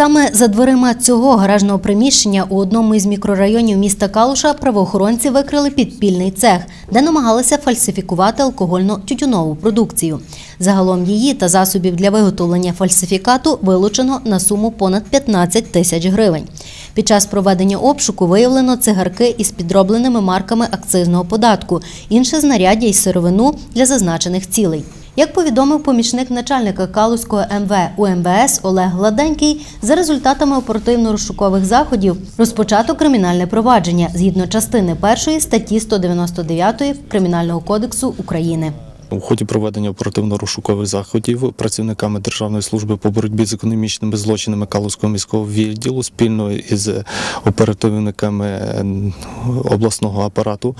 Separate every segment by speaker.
Speaker 1: Саме за дверима цього гаражного приміщення у одному із мікрорайонів міста Калуша правоохоронці викрили підпільний цех, де намагалися фальсифікувати алкогольно-тютюнову продукцію. Загалом її та засобів для виготовлення фальсифікату вилучено на суму понад 15 тисяч гривень. Під час проведення обшуку виявлено цигарки із підробленими марками акцизного податку, інше знаряддя й сировину для зазначених цілей. Як повідомив помічник начальника Калузького МВ УМВС Олег Гладенький, за результатами оперативно-розшукових заходів розпочато кримінальне провадження згідно частини 1 статті 199 Кримінального кодексу України.
Speaker 2: У ході проведення оперативно-розшукових заходів працівниками Державної служби по боротьбі з економічними злочинами Калузького міського відділу спільно із оперативниками обласного апарату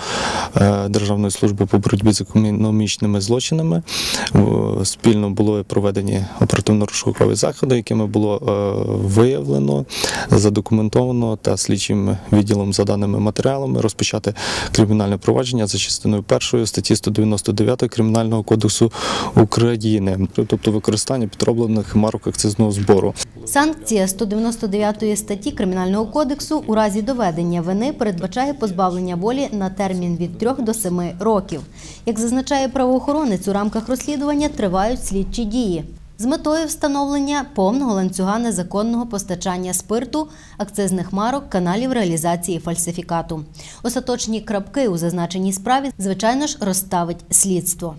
Speaker 2: Державної служби по боротьбі з економічними злочинами е, спільно були проведені оперативно-розшукові заходи, якими було е, виявлено, задокументовано та слідчим відділом за даними матеріалами розпочати кримінальне провадження за частиною першої статті 199 Кримінального кодексу України, тобто використання підроблених марок акцизного збору.
Speaker 1: Санкція 199 статті Кримінального кодексу у разі доведення вини передбачає позбавлення волі на термін від 3 до 7 років. Як зазначає правоохоронець, у рамках розслідування тривають слідчі дії. З метою встановлення повного ланцюга незаконного постачання спирту, акцизних марок, каналів реалізації фальсифікату. Остаточні крапки у зазначеній справі, звичайно ж, розставить слідство.